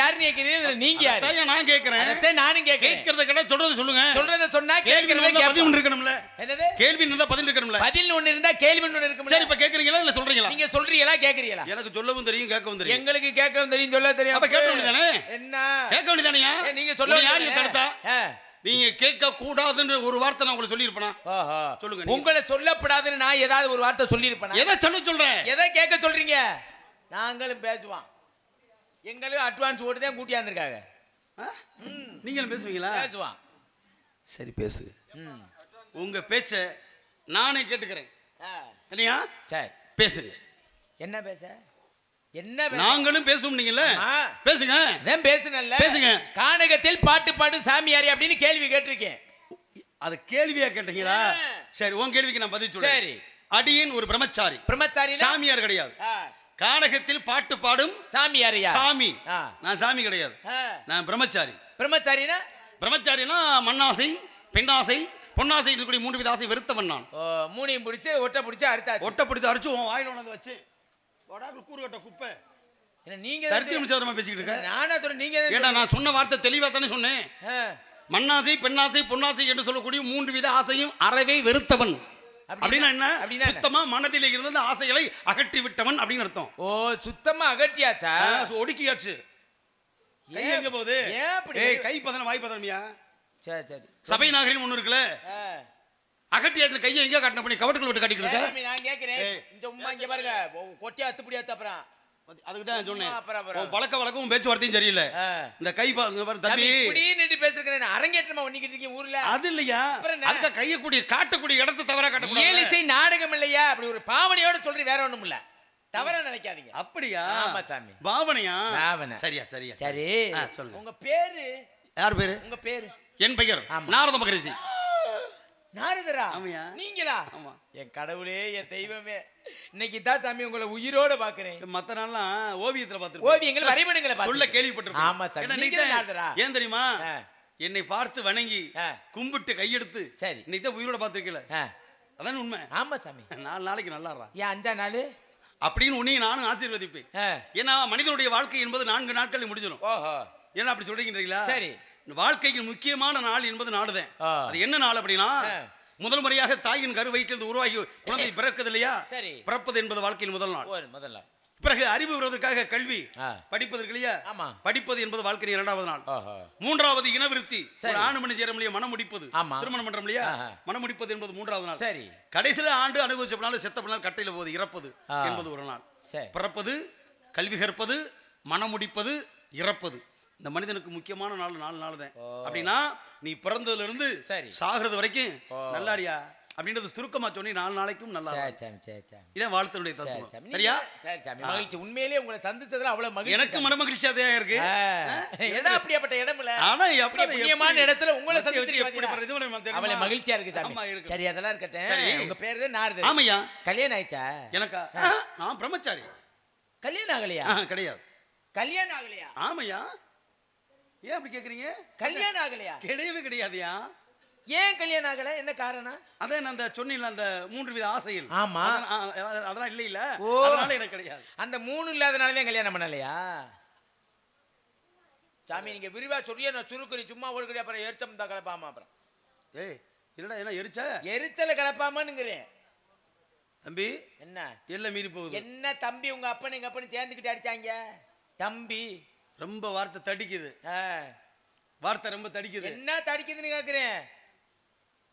யாருன்னு கேக்குறீங்க? நீங்க யாரு? நான் அதைத்தான் நானும் கேட்கிறேன் கேட்கறத கேட்டா சொல்றது சொல்லுங்க. சொல்றத சொன்னா இருந்தா பதில் ஒன்று இருக்கணும்ல என்னது? கேள்வி இருந்தா பதில் இருக்கணும்ல. பதில் ஒண்ணு இருந்தா கேள்வி ஒண்ணு சரி இருக்கும்ல இப்ப கேக்குறீங்களா இல்ல சொல்றீங்களா? நீங்க சொல்றீங்களா கேக்குறீங்களா? எனக்கு சொல்லவும் தெரியும் கேட்கவும் தெரியும். எங்களுக்கு கேட்கவும் தெரியும் சொல்ல தெரியும் அப்ப கேட்க வேண்டியதானே? என்ன? கேட்க வேண்டியதானயா? நீங்க சொல்ல யார்? தடுத்தா. நீங்க கேட்க கூடாதுன்ற ஒரு வார்த்தை நான் உங்களுக்கு சொல்லியிருப்பேனா? ஓஹோ. சொல்லுங்க. உங்களை சொல்லப்படாதுன்னு நான் ஏதாவது ஒரு வார்த்தை சொல்லியிருப்பேனா? எதை சொல்ல சொல்றேன் எதை கேட்க சொல்றீங்க? நாங்களும் பேசுவோம். எங்களும் அட்வான்ஸ் போட்டு தான் கூட்டியாந்துருக்காங்க ஆ? நீங்களும் பேசுவீங்களா? பேசுவான் சரி பேசு. ம். உங்க பேச்ச நானே கேட்டுக்கிறேன். ஆ. இல்லையா? சரி. பேசுங்க. என்ன பேச? என்ன பேச? நாங்களும் பேசுவோம் நீங்கல்ல. பேசுங்க. அதான் பேசுனல்ல பேசுங்க. கானகத்தில் பாட்டு பாடு சாமியாரி அப்படின்னு கேள்வி கேட்டிருக்கேன். அது கேள்வியா கேட்டீங்களா. சரி உன் கேள்விக்கு நான் பதில் சொல்றேன். சரி. அடியேன் ஒரு பிரம்மச்சாரி. பிரம்மச்சாரி சாமியார் கிடையாது. கானகத்தில் பாட்டு பாடும் சாமி ஆ. நான் சாமி கிடையாது. நான் பிரம்மச்சாரி. பிரம்மச்சாரினா? பிரம்மச்சாரினா மண்ணாசை பெண்ணாசை பொன்னாசை இருக்கக்கூடிய மூன்று வித ஆசை வெறுத்தவன் நான். மூணையும் பிடிச்சு ஒட்டை பிடிச்சு அறுத்தாச்சு. ஒட்டை பிடித்து அரைச்சு உன் வாயில உணர்ந்து வச்சு. வடாக்குள் கூறு கட்ட குப்பை. என்ன நீங்க தரித்திரம் நிமிஷமா பேசிக்கிட்டு இருக்க. நானா சொல்றேன் நீங்க ஏடா நான் சொன்ன வார்த்தை தெளிவா தானே சொன்னேன். மண்ணாசை பெண்ணாசை பொன்னாசை என்று சொல்லக்கூடிய மூன்று வித ஆசையும் அறவே வெறுத்தவன். அப்படின்னா என்ன? சுத்தமா மனதில் இருந்த அந்த ஆசைகளை அகற்றி விட்டவன் அப்படின்னு அர்த்தம். ஓ சுத்தமா அகட்டியாச்சா ஆ, ஒடுக்கியாச்சு. கை எங்க போகுது? ஏய் கை பதனம் வாய் பதனமியா சரி சரி. சபை நாகரிகம் ஒண்ணு இருக்குல்ல? ஆ. அகட்டியாச்சுல கையை எங்க காட்டின பண்ணி? கவட்டுக்குள்ள விட்டு கட்டிக்கிட்டு இருக்க நான் கேக்குறேன். ஏய். இந்த உம்மா இங்க பாருங்க. கொட்டியா அத்துப்படி அப்புறம் அதுக்கு தான் சொன்னேன். பழக்க வழக்கம் பேச்சுவார்த்தையும் சரியில்லை. இந்த கை தம்பி. நின்று பேசிருக்கேன் அரங்கேற்றமா பண்ணிக்கிட்டு இருக்கீங்க ஊர்ல. அது இல்லையா? அதுக்கு கையை கூடிய காட்டக்கூடிய இடத்தை தவறா காட்டக்கூடாது? இசை நாடகம் இல்லையா? அப்படி ஒரு பாவனையோட சொல்றீங்க வேற ஒண்ணும் இல்ல. தவறா நினைக்காதீங்க. அப்படியா? ஆமா, சாமி. பாவனையா? பாவனை. சரியா சரியா சரி. சொல்லுங்க. உங்க பேரு? யார் பேரு? உங்க பேரு? என் பெயர். நாரத மகரிஷி நாரதரா ஆமாய்யா. நீங்களா ஆமா. என் கடவுளே என் தெய்வமே இன்னைக்கு தான் சாமி உங்களை உயிரோட பாக்குறேன் மத்த நாள்லாம் ஓவியத்துல பார்த்திருப்பேன். ஓவியங்கள் வரைபடங்களை சொல்ல. கேள்விப்பட்டிருப்பேன் ஆமா சார். நீங்க நாரதரா? ஏன் தெரியுமா. என்னை பார்த்து வணங்கி. கும்பிட்டு கையெடுத்து சரி. இன்னைக்கு தான் உயிரோட பார்த்திருக்கல ஆ, அதான் உண்மை ஆமா சாமி நாலு நாளைக்கு நல்லாடுறா ஏன் அஞ்சா நாள் அப்படின்னு உன்னையும் நானும் ஆசீர்வதிப்பேன் ஏன்னா மனிதனுடைய வாழ்க்கை என்பது நான்கு நாட்களில் முடிஞ்சிடும் ஓஹோ ஏன்னா அப்படி சொல்றீங்களா சரி. வாழ்க்கைக்கு முக்கியமான நாள் என்பது நாடுதான். அது என்ன நாள் அப்படின்னா. முதல் முறையாக தாயின் கரு வயிற்றிலிருந்து உருவாகி குழந்தை பிறக்குது இல்லையா. பிறப்பது என்பது வாழ்க்கையின் முதல் நாள். ஒரு முதல்ல பிறகு அறிவு வருவதற்காக கல்வி. படிப்பதற்கு இல்லையா. படிப்பது என்பது வாழ்க்கையின் இரண்டாவது நாள். மூன்றாவது இனவிருத்தி. ஆணு மணி சேரம் இல்லையா மனம் முடிப்பது. திருமணம் பண்றோம் இல்லையா. மனம் முடிப்பது என்பது மூன்றாவது நாள். சரி. கடைசியில ஆண்டு அனுபவிச்ச பின்னாலும் செத்த பின்னால் கட்டையில போகுது. இறப்பது. என்பது ஒரு நாள். பிறப்பது கல்வி கற்பது மனம் முடிப்பது இறப்பது. இந்த மனிதனுக்கு முக்கியமான நாள் நாலு நாள் தான். அப்படின்னா நீ பிறந்ததுல இருந்து சரி. சாகிறது வரைக்கும். நல்லாரியா அப்படின்றது சுருக்கமா சொன்னி நாலு நாளைக்கும் நல்லா இதான் வாழ்த்தினுடைய தத்துவம். சரியா? மகிழ்ச்சி. உண்மையிலேயே உங்களை சந்திச்சதுல அவ்வளவு மகிழ்ச்சி எனக்கு. மன மகிழ்ச்சியாதே இருக்கு? இடம் அப்படியாப்பட்ட இடம் இல்ல ஆனா எப்படி புண்ணியமான இடத்துல உங்களை சந்திச்சு எப்படி? அவளை மகிழ்ச்சியா இருக்கு சாமி. சரி அதெல்லாம் இருக்கட்டும். உங்க பேரு நாரது. ஆமையா? கல்யாணம் ஆயிடுச்சா? எனக்கா? நான் பிரம்மச்சாரி. கல்யாணம் ஆகலையா? கிடையாது. கல்யாணம் ஆகலையா? ஆமையா? ஏன் அப்படி கேக்குறீங்க? கல்யாணம் ஆகலையா? கிடையவே கிடையாதுயா? ஏன் கல்யாணம் ஆகல? என்ன காரணம்? அதான் நான் அந்த சொன்னீங்களா அந்த மூன்று வித ஆசைகள் ஆமா. அதெல்லாம் இல்ல இல்ல. அதனால எனக்கு கிடையாது. அந்த மூணு இல்லாதனாலதான் கல்யாணம் பண்ணலையா? சாமி நீங்க விரிவா சொல்லியே நான் சுருக்குறி சும்மா ஓடுக்கிறேன் அப்புறம் எரிச்சம் தான் கலப்பாம அப்புறம். ஏய் என்னடா என்ன எரிச்ச? எரிச்சல கலப்பாமனுங்கிறேன் தம்பி என்ன? எல்லாம் மீறி போகுது. என்ன தம்பி உங்க அப்பன் எங்க அப்பனு சேர்ந்துக்கிட்டு அடிச்சாங்க? தம்பி. ரொம்ப வார்த்தை தடிக்குது. வார்த்தை ரொம்ப தடிக்குது. என்ன தடிக்குதுன்னு கேக்குறேன்?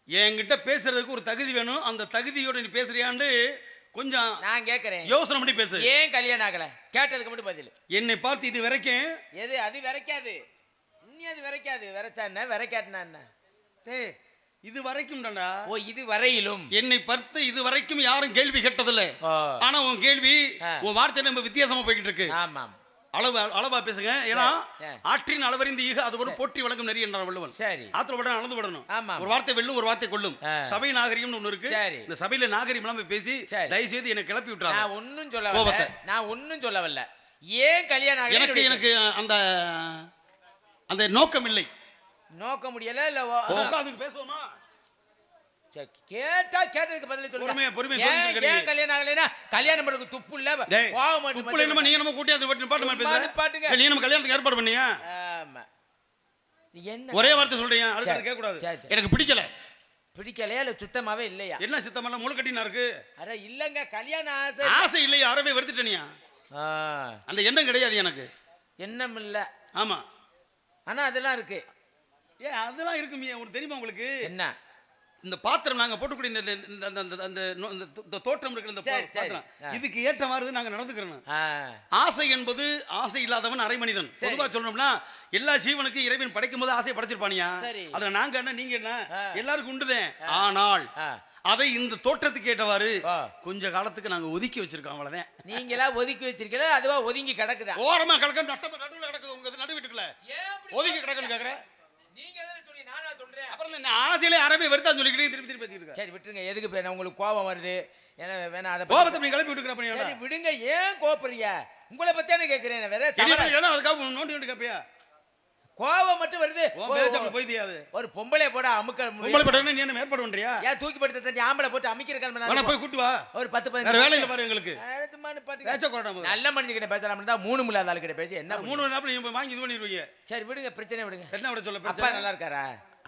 என்கிட்ட பேசுறதுக்கு ஒரு தகுதி வேணும். அந்த தகுதியோட நீ பேசுறியான்னு கொஞ்சம் நான் கேக்குறேன். யோசனை பண்ணி பேசு. ஏன் கல்யாணம் ஆகல? கேட்டதுக்கு மட்டும் பதில். என்னை பார்த்து இது வரைக்கும். எது அது விரைக்காது. இன்னி அது விரைக்காது. விரைச்சா என்ன? விரைக்காட்டினா என்ன? டேய் இது வரைக்கும் ஓ இது வரையிலும். என்னை பார்த்து இது வரைக்கும் யாரும் கேள்வி கேட்டதில்ல. ஆனா உன் கேள்வி. உன் வார்த்தை நம்ம வித்தியாசமா போய்கிட்டு இருக்கு. ஆமாம். அளவு அளவா பேசுங்க ஏன்னா. ஆற்றின் அளவறிந்து ஈக அது ஒரு போற்றி வழங்கும் நெறி என்றார் வள்ளுவன் சரி ஆத்துல விட அளந்து விடணும். ஒரு வார்த்தை வெல்லும் ஒரு வார்த்தை கொள்ளும். சபை நாகரிகம்னு ஒண்ணு இருக்கு. இந்த சபையில நாகரிகம் இல்லாம பேசி. தயவு செய்து எனக்கு கிளப்பி விட்டுறாங்க நான் ஒன்னும் சொல்ல. நான் ஒன்னும் சொல்ல வரல ஏன் கல்யாணம் எனக்கு. எனக்கு அந்த அந்த நோக்கம் இல்லை நோக்க முடியல இல்ல பேசுவோமா கேட்டா கேட்டதுக்கு பதில் சொல்லுங்க. பொறுமையா ஏன். கல்யாணம் ஆகலைன்னா கல்யாணம் பண்றதுக்கு துப்பு இல்ல கோவம் உப்புல என்னமோ நீங்க நம்ம கூட்டி அது பேசுற. நிப்பாட்டுங்க. நீ நம்ம கல்யாணத்துக்கு ஏற்பாடு பண்ணீங்க ஆமா. என்ன? ஒரே வார்த்தை சொல்றீங்க அடுத்து கேட்க கூடாது. எனக்கு பிடிக்கல. பிடிக்கலையா இல்ல சுத்தமாவே இல்லையா? என்ன சித்தமெல்லாம் முழு கட்டினா இருக்கு. அட இல்லங்க கல்யாண ஆசை ஆசை இல்லையா? அறவே வெறுத்துட்டனியா? அந்த எண்ணம் கிடையாது எனக்கு. எண்ணம் இல்ல. ஆமா. ஆனா அதெல்லாம் இருக்கு. ஏ அதெல்லாம் இருக்குமியா உங்களுக்கு தெரியுமா உங்களுக்கு? என்ன? இந்த பாத்திரம் நாங்க போட்டுக்கூடிய இந்த அந்த தோற்றம் இருக்கிற இந்த. பாத்திரம். இதுக்கு ஏற்ற மாதிரி நாங்க நடந்துக்கிறோம் ஆசை என்பது ஆசை இல்லாதவன் அரை மனிதன். பொதுவா சொல்லணும்னா எல்லா ஜீவனுக்கும் இறைவன் படைக்கும் போது ஆசை படைச்சிருப்பானியா சரி. அதுல நாங்க என்ன நீங்க என்ன. எல்லாருக்கும் உண்டுதேன் ஆனால். அதை இந்த தோற்றத்துக்கு ஏற்றவாறு. கொஞ்ச காலத்துக்கு நாங்க ஒதுக்கி வச்சிருக்கோம் அவ்வளவுதான் நீங்களா ஒதுக்கி வச்சிருக்கீங்களா அதுவா ஒதுங்கி கிடக்குதா ஓரமா கிடக்க நடுவில் கிடக்குது உங்க நடு வீட்டுக்குள்ள ஏன் அப்படி ஒதுக்கி கிடக்குன்னு கேக்குற நீங்க தானே சொல்லி நானா சொல்றேன்? அப்புறம் என்ன ஆசையிலே அறவே வெறுத்தா சொல்லிக்கிட்டே திருப்பி திருப்பி பேசிட்டு சரி விட்டுருங்க. எதுக்கு இப்ப என்ன உங்களுக்கு கோபம் வருது? ஏன்னா வேணா அதை கோபத்தை நீ கிளப்பி விட்டுக்கிற பண்ணி சரி விடுங்க. ஏன் கோபப்படுறீங்க உங்களை பத்தியான கேக்குறேன். வேற தவறா- ஏன்னா அதுக்காக நோண்டி நோண்டி கேப்பியா? கோபம் மட்டும் வருது. போய் தெரியாது. ஒரு பொம்பளை போட அமுக்க உங்களை பட்டவனே நீ என்ன மேற்பாடு பண்றியா? ஏன் தூக்கி படுத்த தண்ணி ஆம்பளை போட்டு அமைக்கிற வேணா கிளம்ப போய் கூட்டு வா. ஒரு பத்து பதினஞ்சு வேலையில பாரு எங்களுக்கு. நல்ல மனுஷங்கிட்ட பேசலாம் தான் மூணு முள்ளாத ஆளு கிட்ட பேசி என்ன மூணு வாங்கி இது பண்ணிடுவீங்க. சரி விடுங்க பிரச்சனை விடுங்க. என்ன விட சொல்ல நல்லா இருக்காரா?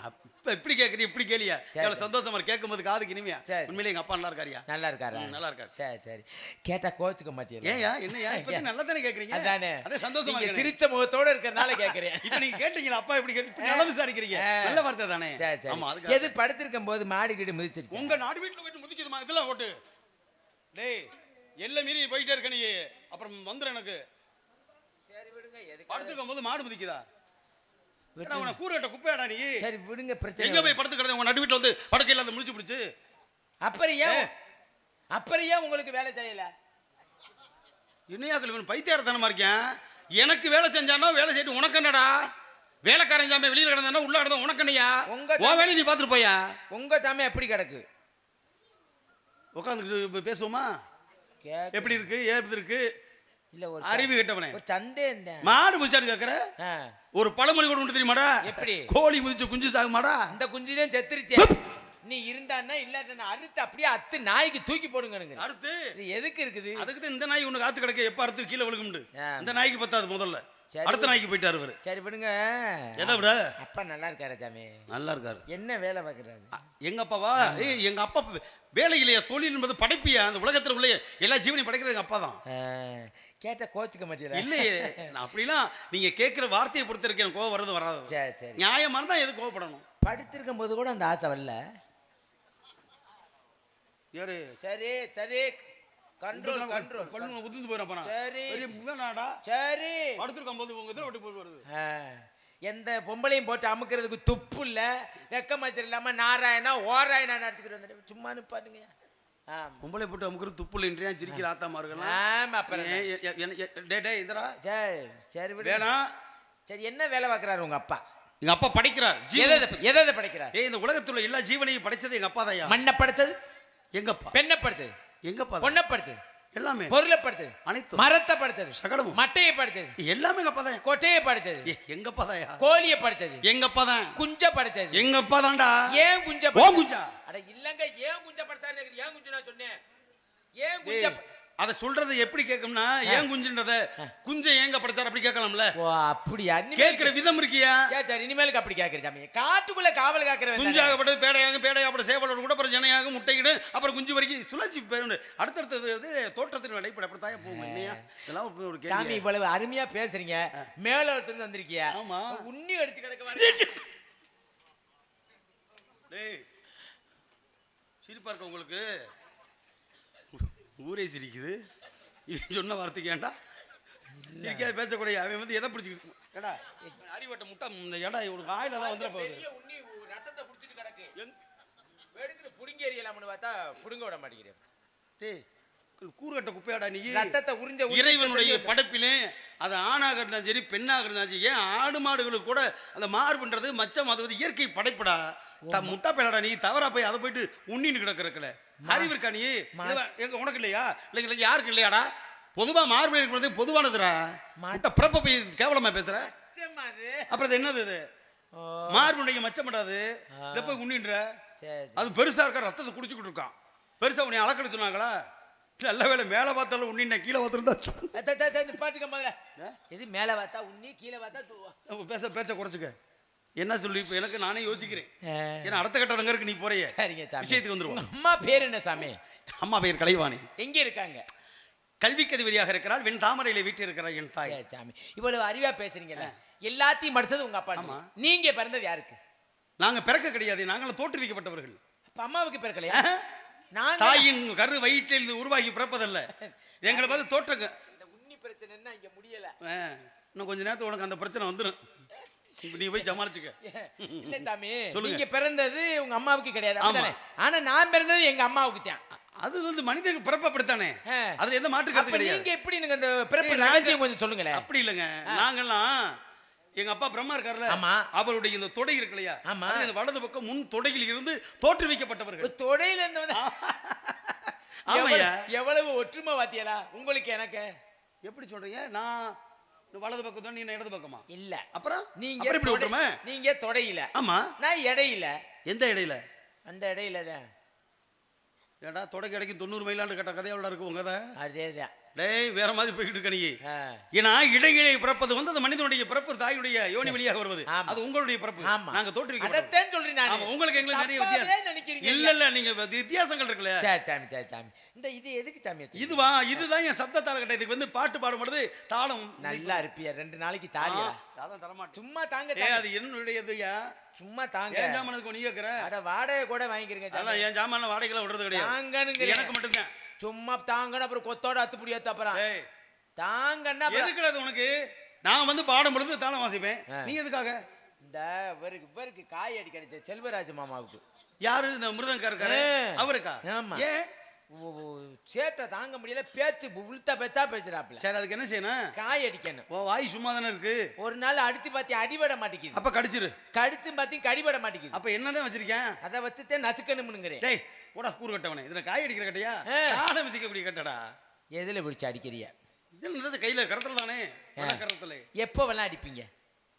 அப்ப இப்படி கேக்குறீ இப்படி கேளியா? எவ்வளவு. சந்தோஷமா கேட்கும் போது காதுக்கு இனிமையா. உண்மையிலே எங்க அப்பா நல்லா இருக்காரியா? நல்லா இருக்காரா? நல்லா இருக்காரு. சரி சரி. கேட்டா கோச்சுக்க மாட்டீங்க ஏயா என்னையா? இப்ப நல்லா தானே கேக்குறீங்க? அதானே. அதே சந்தோஷமா நீங்க சிரிச்ச முகத்தோட இருக்கறனால கேக்குறேன். இப்ப நீங்க கேட்டீங்களா? அப்பா இப்படி கேட்டு இப்படி நல்லா விசாரிக்கிறீங்க. நல்ல வார்த்தை தானே. சரி சரி. ஆமா அதுக்கு எது படுத்திருக்கும் போது மாடு கிட்ட மிதிச்சிருச்சு? உங்க நாடு வீட்டுல போயிட்டு முதிக்குதுமா? இதெல்லாம் ஓட்டு. டேய் எல்லாம் மீறி போயிட்டே இருக்க நீ. அப்புறம் வந்துரு எனக்கு. சரி விடுங்க எதுக்கு படுத்துக்கும் போது மாடு முதிக்குதா? ஏன்னா. உன கூறுகட்ட குப்பையாடா நீ? சரி விடுங்க எங்க பிரச்சனை போய் படுத்து கிடந்த உங்க நடு வீட்டுல வந்து படுக்கையில அந்த முடிச்சு பிடிச்சு. அப்புறம் ஏன் அப்புறம் ஏன் உங்களுக்கு வேலை செய்யல? என்னையா இவன் பைத்தியாரத்தனமா இருக்கேன். எனக்கு வேலை செஞ்சானா வேலை செய்யிட்டு உனக்கு என்னடா? வேலைக்காரன் சாமி வெளியில கிடந்தானா உள்ள கிடந்தா உனக்கு என்னையா? உங்க உன் வேலையை நீ பார்த்துட்டு போயா? உங்க சாமி எப்படி கிடக்கு? உட்காந்துக்கிட்டு பேசுவோமா? எப்படி இருக்கு? ஏது இருக்கு? இல்ல ஒரு அறிவு கெட்டவனே. ஒரு சந்தேகம் தான் மாடு முதிச்சாரு கேக்குற? ஒரு பழமொழி கூட உண்டு தெரியுமாடா? எப்படி? கோழி முதிச்சு குஞ்சு சாகுமாடா? அந்த குஞ்சுதான் செத்துருச்சு. நீ இருந்தான்னா இல்லாட்ட அறுத்து அப்படியே அத்து நாய்க்கு தூக்கி போடுங்க அடுத்து இது எதுக்கு இருக்குது? அதுக்கு தான் இந்த நாய் ஒண்ணு காத்து கிடக்க எப்ப அறுத்து கீழே விழுகும்ண்டு. இந்த நாய்க்கு பத்தாது முதல்ல. அடுத்த நாய்க்கு போயிட்டாரு அவரு சரி விடுங்க. எதை விட? அப்பா நல்லா இருக்காரா சாமி. நல்லா இருக்காரு என்ன வேலை பார்க்கறாரு? எங்க அப்பாவா? ஏய் எங்க அப்பா வேலை இல்லையா? தொழில் என்பது படைப்பியா? அந்த உலகத்துல உள்ள எல்லா ஜீவனையும் படைக்கிறது எங்க அப்பா தான். கேட்டா கோச்சுக்க மாட்டீங்களா? இல்லையே. அப்படிலாம் நீங்க கேட்கிற வார்த்தையை பொறுத்த வரைக்கும் எனக்கு கோவம் வருது வராது. சரி சரி. நியாயமா இருந்தா எது கோவப்படணும்? படுத்திருக்கும் போது கூட அந்த ஆசை வரல. சரி சரி. Control control. பல்லு உதிர்ந்து போயிடும் சரி. நாடா சரி. படுத்திருக்கும் போது உங்க இதில் ஒட்டி போய் வருது. எந்த பொம்பளையும் போட்டு அமுக்கிறதுக்கு துப்பு இல்ல. வெக்கமச்சர் இல்லாம நாராயணா ஓராயணா நடிச்சுக்கிட்டு வந்துட்டு சும்மா நிப்பாட்டுங்க. பொம்பளை போட்டு அமுக்குறது துப்புல இன்றியா சிரிக்கிற ஆத்தாமா இருக்கலாம் ஆமா அப்புறம் டேய் டேய் இந்தரா சரி வேணாம் சரி என்ன வேலை பார்க்கறாரு உங்க அப்பா? எங்க அப்பா படிக்கிறார். எதை எதை- படைக்கிறார்? ஏய் இந்த உலகத்துல எல்லா ஜீவனையும் படைச்சது எங்க அப்பா தாயா மண்ணை படைச்சது? எங்க அப்பா பெண்ணை படைச்சது. எங்க அப்பா தான். பொண்ணை படைச்சது எல்லாமே. பொருளை படைச்சது அனைத்தும். மரத்தை படைச்சது சகலமும். மட்டையை படைச்சது எல்லாமே எங்க அப்பா தான் கொட்டையை படைச்சது ஏய், எங்க அப்பா தாயா கோழியை படைச்சது எங்க அப்பா தான் குஞ்ச படைச்சது எங்க அப்பா தான்டா ஏன் குஞ்ச ஓ? குஞ்சா. அட இல்லங்க ஏன் குஞ்ச படைச்சாரு ஏன் குஞ்சு நான் சொன்னேன்? ஏன் குஞ்ச அத சொல்றது எப்படி கேட்கும்னா ஏன் குஞ்சுன்றத குஞ்ச ஏங்க படைச்சார் அப்படி கேட்கலாம்ல? ஓ அப்படியா? கேட்கிற விதம் இருக்கியா? சரி சரி இனிமேலுக்கு அப்படி கேக்குற சாமி. காட்டுக்குள்ள காவல் காக்குறவன் தானே. குஞ்சாகப்பட்டது பேடையாக பேடையாகப்பட்ட சேவலோட கூட அப்புறம் ஜனையாக முட்டையிடு அப்புறம் குஞ்சு வரைக்கும். சுழற்சி பேருந்து அடுத்தடுத்தது வந்து தோட்டத்தின் அடிப்படை அப்படித்தான் போகும் இல்லையா? இதெல்லாம் ஒரு- சாமி இவ்வளவு அருமையா பேசுறீங்க. மேல ஒருத்தர் வந்திருக்கியா? ஆமா. உண்ணி அடிச்சு கிடக்க டேய் சிரிப்பா இருக்க உங்களுக்கு? ஊரே சிரிக்குது. இவன் சொன்ன வார்த்தைக்கு ஏன்டா சிரிக்காது பேசக்கூடிய அவன் வந்து எதை பிடிச்சிக்கிட்டு ஏடா அறிவட்ட முட்டை இந்த ஏடா ஒரு வாயில தான் வந்துட போகுது. பெரிய உண்ணி ரத்தத்தை புடிச்சிட்டு கிடக்கு. வெடுக்குன்னு புடுங்கி எறியலாம்னு பார்த்தா புடுங்க விட மாட்டேங்கிறேன் டேய் கூறுகட்ட குப்பையாடா நீ? ரத்தத்தை உறிஞ்ச இறைவனுடைய படைப்பிலே அது ஆணாக இருந்தாலும் சரி பெண்ணாக இருந்தாலும் சரி ஏன் ஆடு மாடுகளுக்கு கூட அந்த மார்புன்றது மச்சம் அது வந்து இயற்கை படைப்புடா. த முட்டா பேலடா நீ தவறா போய் அதை போயிட்டு உண்ணின்னு கிடக்கிறக்கல அறிவு இருக்கா நீ? இது எங்க உனக்கு இல்லையா? இல்லைங்க யாருக்கு இல்லையாடா? பொதுவா மார்பு இருக்கிறது பொதுவானதுடா. முட்டை பிறப்ப போய் கேவலமா பேசுற? அப்புறம் அது என்னது இது? மார்புடைய மச்சப்படாது இதை போய் உண்ணின்ற. அது பெருசா இருக்க? ரத்தத்தை குடிச்சுக்கிட்டு இருக்கான். பெருசா உன்னை அளக்கெடுத்து சொன்னாங்களா? நல்ல வேலை மேலே பார்த்தாலும் உன்னின கீழே பார்த்துருந்தா நிப்பாட்டுங்க முதல்ல. இது மேல பார்த்தா உண்ணி கீழே பார்த்தா பேச பேச்ச குறைச்சிக்க. என்ன சொல்லி இப்போ எனக்கு நானே யோசிக்கிறேன். ஏன்னா அடுத்த கட்ட இடங்கருக்கு நீ போறிய. சரிங்க சாமி. விஷயத்துக்கு வந்துருவோம். அம்மா பேர் என்ன சாமி? அம்மா பெயர் கலைவாணி. எங்க இருக்காங்க? கல்விக்கு அதிபதியாக இருக்கிறாள் வெண் தாமரையில வீட்டு இருக்கிறாள் என் தாய். சாமி. இவ்வளவு அறிவா பேசுறீங்கல்ல. எல்லாத்தையும் படிச்சது உங்க அப்பா. நீங்க. பிறந்தது யாருக்கு? நாங்க பிறக்க கிடையாது. நாங்கள் தோற்றுவிக்கப்பட்டவர்கள். அம்மாவுக்கு பிறக்கலையா? நாங்க தாயின் கரு வயிற்றில் உருவாகி பிறப்பதல்ல. எங்களை பார்த்து தோற்றங்க. இந்த உண்ணி பிரச்சனைன்னா இங்க முடியல. இன்னும் கொஞ்ச நேரத்துல உனக்கு அந்த பிரச்சனை வந்துடும் நீ போய் சமாளிச்சுக்க. இல்ல சாமி. நீங்க பிறந்தது உங்க அம்மாவுக்கு கிடையாது? ஆனா நான் பிறந்தது எங்க அம்மாவுக்கு தான். அது வந்து மனிதனுக்கு பிறப்பப்படுத்தானே ஆ. அதுல எந்த மாற்று கருத்து கிடையாது. நீங்க எப்படி நீங்க அந்த பிறப்பு ரகசியம் கொஞ்சம் சொல்லுங்களேன். அப்படி இல்லைங்க. நாங்கெல்லாம் எங்க அப்பா பிரம்மா இருக்கார்ல ஆமா. அவருடைய இந்த தொடை இருக்கு இல்லையா? ஆமா. இந்த வலது பக்கம் முன் தொடையில் இருந்து தோற்றுவிக்கப்பட்டவர்கள். தொடையில இருந்து வந்து ஆமாய்யா. எவ்வளவு- ஒற்றுமை வாத்தியலா உங்களுக்கு எனக்கு. எப்படி சொல்றீங்க? நான் வலது பக்கம் தான் நீ இடது பக்கமா? இல்ல. அப்புறம்? நீங்க எப்படி விட்டுருமே? நீங்க தொடையில. ஆமா. நான் இடையில. எந்த இடையில? அந்த இடையில தான் ஏடா தொடை கிடைக்கும் தொண்ணூறு மைலாண்டு கட்ட கதையோட இருக்கு உங்க கதை. அதேதான். டேய் வேற மாதிரி போய்கிட்டு இருக்க நீ. ஏன்னா இடையிலே பிறப்பது வந்து அந்த மனிதனுடைய பிறப்பு தாயுடைய யோனி வழியாக வருவது. அது உங்களுடைய பிறப்பு. நாங்க அதத்தான் சொல்றேன் நான். உங்களுக்கு எங்களுக்கு நிறைய வித்தியாசம். இல்ல இல்ல நீங்க வித்தியாசங்கள் இருக்குல்ல. சரி சாமி சரி சாமி. இந்த இது எதுக்கு சாமி? இதுவா? இதுதான் என் சப்தத்தால கட்ட. இதுக்கு வந்து பாட்டு பாடும்பொழுது தாளம் நல்லா இருப்பியா? ரெண்டு நாளைக்கு தாலியா? அதான் தரமாட்டேன். சும்மா தாங்க. அது என்னுடையதுயா? சும்மா தாங்க. ஏன் ஜாமானுக்கு நீ கேக்குற? அட வாடகை கூட வாங்கிக்கிறீங்க என் ஜாமான வாடகைலாம் விடுறது கிடையாது. எனக்கு மட்டும்தான். சும்மா தாங்கன்னு அப்புறம் கொத்தோட அத்து அப்புறம். ஏய் தாங்கன்னா அது உனக்கு? நான் வந்து பாடும் பொழுது தாளம் வாசிப்பேன். நீ எதுக்காக? இந்த இவருக்கு இவருக்கு காய் அடிக்கடிச்ச. செல்வராஜ் மாமாவுக்கு. யாரு? இந்த மிருதங்கா இருக்காரு. அவருக்கா? ஆமா. ஏன்? சேட்டை தாங்க முடியல. பேச்சு உளுத்தா பேச்சா பேசுறாப்புல. சரி அதுக்கு என்ன செய்யணும்? காய் அடிக்கணும். ஓ வாய் சும்மா தானே இருக்கு? ஒரு நாள் அடிச்சு பார்த்தி அடிபட மாட்டேங்குது. அப்ப கடிச்சிரு. கடிச்சு பார்த்தி கடிபட மாட்டேங்குது. அப்ப என்னதான் வச்சிருக்கேன்? அதை வச்சுட்டே நசுக்கணும்னுங்கிறேன். போடா கூறு கட்டவனே. இதுல காய் அடிக்கிற கட்டையா. தாளம் விசிக்கக்கூடிய கட்டடா. எதுல பிடிச்சு அடிக்கிறிய? இது என்னது கையில கரத்துல தானே? கரத்துல எப்போ வேணா அடிப்பீங்க.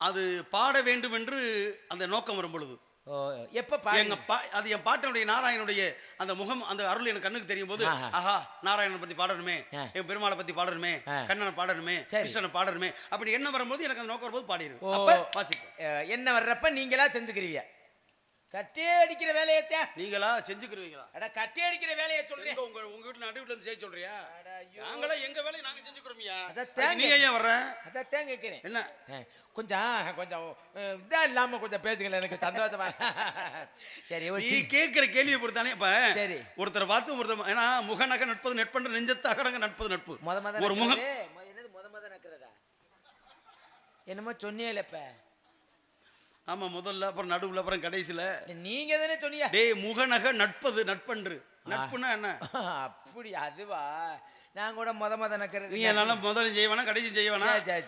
அது பாட வேண்டும் என்று அந்த நோக்கம் வரும் பொழுது எப்போ எங்க பா அது என் பாட்டனுடைய நாராயணனுடைய அந்த முகம் அந்த அருள் எனக்கு கண்ணுக்கு தெரியும் போது ஆஹா. நாராயணனை பத்தி பாடணுமே. என் பெருமாளை பத்தி பாடணுமே. கண்ணனை பாடணுமே. கிருஷ்ணனை பாடணுமே அப்படி என்ன வரும்போது எனக்கு அந்த நோக்கம் வரும்போது பாடிடு ஓ. அப்ப வாசிப்பேன் அஹ், என்ன வர்றப்ப நீங்களா செஞ்சுக்கிறீங்க கட்டே அடிக்கிற வேலையத்தே நீங்களா? செஞ்சுக்கிருவீங்களா? அட கட்டே அடிக்கிற வேலையை சொல்றேன் எங்க உங்க உங்க வீட்டுல நடுவுல இருந்து செய்ய சொல்றியா. நாங்களா எங்க வேலையை நாங்க செஞ்சுக்கிறோமியா? அதான் நீ ஏன் வர்ற? அதான் கேட்கிறேன் என்ன? கொஞ்சம் கொஞ்சம் இதா இல்லாம கொஞ்சம் பேசுங்களேன் எனக்கு சந்தோஷமா. சரி நீ கேட்கிற கேள்வியை பொறுத்தானே இப்ப சரி. ஒருத்தரை பார்த்து ஒருத்தர் ஏன்னா முகநக நட்பது நட்பன்ற நெஞ்சத்து அகடங்க நட்பது நட்பு. முத முத ஒரு முகம் என்னது முத முத நக்கிறதா? என்னமோ சொன்னியலப்ப ஆமா முதல்ல அப்புறம் நடுவுல அப்புறம் கடைசியில. நீங்க தானே சொன்னீங்க. டேய் முகநக நட்பது நட்பன்று. நட்புனா என்ன? அப்படி அதுவா? நான் கூட முத முத நக்கிறது நீ நல்லா முதல்ல செய்வானா கடைசி செய்வானா.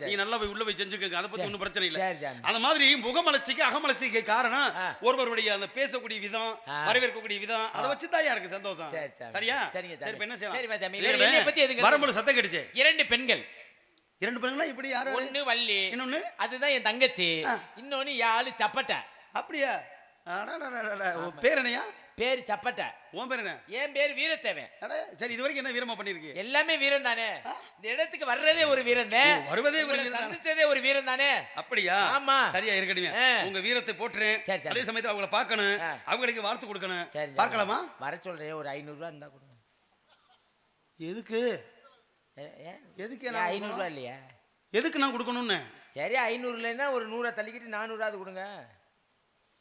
நீ நல்லா போய் உள்ள போய் செஞ்சுக்கங்க. அதை பத்தி. ஒன்றும் பிரச்சனை இல்ல. அந்த மாதிரி முகமலர்ச்சிக்கு அகமலர்ச்சிக்கு காரணம். ஒருவருடைய அந்த பேசக்கூடிய விதம். வரவேற்கக்கூடிய விதம் அதை வச்சு தான் இருக்கு சந்தோஷம். சரி, சரி. சரியா? சரிங்க, சரி என்ன. செய்யலாம்? வரும்போது சத்தம் கடிச்சே. இரண்டு பெண்கள். இரண்டு பெண்களா இப்படி யாரு ஒண்ணு வள்ளி. இன்னொன்னு? அதுதான் என் தங்கச்சி. இன்னொன்னு ஆளு சப்பட்டை. அப்படியா? பேர் என்னையா? பேரு சப்பட்டை. உன் பேர் என்ன? என் பேர் வீரத்தேவன். அட, சரி இது வரைக்கும் என்ன வீரமா பண்ணிருக்கு? எல்லாமே வீரன் தானே இந்த இடத்துக்கு வர்றதே ஒரு வீரன் தான் வருவதே. சந்திச்சதே ஒரு வீரன் தானே அப்படியா? ஆமா. சரியா இருக்கட்டுமே. உங்க வீரத்தை போட்டுறேன் சரி. அதே சமயத்துல அவங்கள பார்க்கணும். அவங்களுக்கு வாழ்த்து கொடுக்கணும். சரி. பார்க்கலாமா? வர சொல்றேன். ஒரு ஐநூறு ரூபா இருந்தா கொடுங்க. எதுக்கு? எதுக்கு ஏன் நான் ஐநூறு ரூபா இல்லையா? எதுக்கு நான் கொடுக்கணும்னு? சரி ஐநூறு இல்லைன்னா ஒரு நூறை தள்ளிக்கிட்டு நானூறாவது கொடுங்க.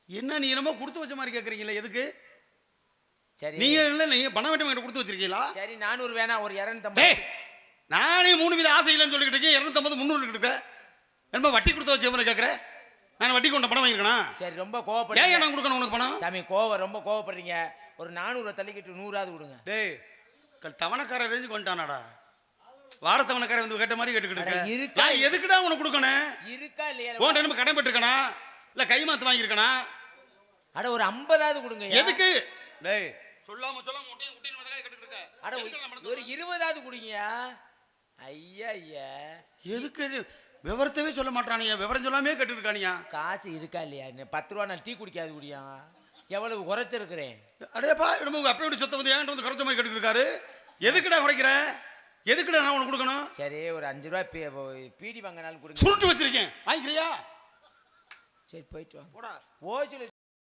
என்ன நீ என்னமோ கொடுத்து வச்ச மாதிரி கேக்குறீங்களா எதுக்கு? சரி. நீங்க இல்ல நீங்க பணம் வேட்டம் என்கிட்ட கொடுத்து வச்சிருக்கீங்களா? சரி நானூறு வேணாம் ஒரு இரநூத்தம்பது. நானே மூணு வித ஆசை இல்லைன்னு சொல்லிக்கிட்டு இருக்கேன் இரநூத்தம்பது முந்நூறு இருக்கேன் என்ன வட்டி கொடுத்து வச்ச மாதிரி கேட்குறேன் நான் வட்டி கொண்ட பணம் வாங்கிருக்கணும் சரி ரொம்ப ஏன் கோவப்படுறீங்க நான் கொடுக்கணும் உனக்கு பணம்? சாமி கோவம் ரொம்ப கோவப்படுறீங்க. ஒரு நானூறை தள்ளிக்கிட்டு நூறாவது கொடுங்க. டேய் தவணைக்கார ரேஞ்சுக்கு வந்துட்டானாடா. வாரத்தவணைக்கார வந்து கேட்ட மாதிரி கேட்டுக்கிட்டு அட, இருக்க. இருக்கா? நான் எதுக்குடா உனக்கு கொடுக்கணும்? இருக்கா இல்லையா? உன்கிட்ட நம்ம கடன் பெற்றிருக்கனா? இல்ல கை மாத்து வாங்கியிருக்கனா? அட ஒரு ஐம்பதாவது கொடுங்க எதுக்கு? டேய். சொல்லாம சொல்லாம முட்டையும் முட்டையும் வந்து கேட்டுக்கிட்டு இருக்க. அட ஒரு- இருபதாவது கொடுங்கயா ஐயா ஐயா எதுக்கு விவரத்தவே சொல்ல மாட்டானுங்க விவரம் சொல்லாமே கேட்டு இருக்கானியா காசு இருக்கா இல்லையா? பத்து ரூபா நான் டீ குடிக்காது குடியா? எவ்வளவு குறைச்சிருக்கிறேன்? அடேப்பா நம்ம உங்க அப்பையோட சொத்தை வந்து ஏன்ட்டு வந்து குறைச்ச மாதிரி கேட்டுக்கிட்டு இருக்காரு? எதுக்குடா குறைக்கிற? எதுக்குடா நான் உனக்கு கொடுக்கணும்? சரி ஒரு அஞ்சு ரூபா பீ- பீடி வாங்கினாலும் கொடுங்க. சுருட்டு வச்சிருக்கேன். வாங்கிக்கிறியா? சரி போயிட்டு வாங்க. ஓசில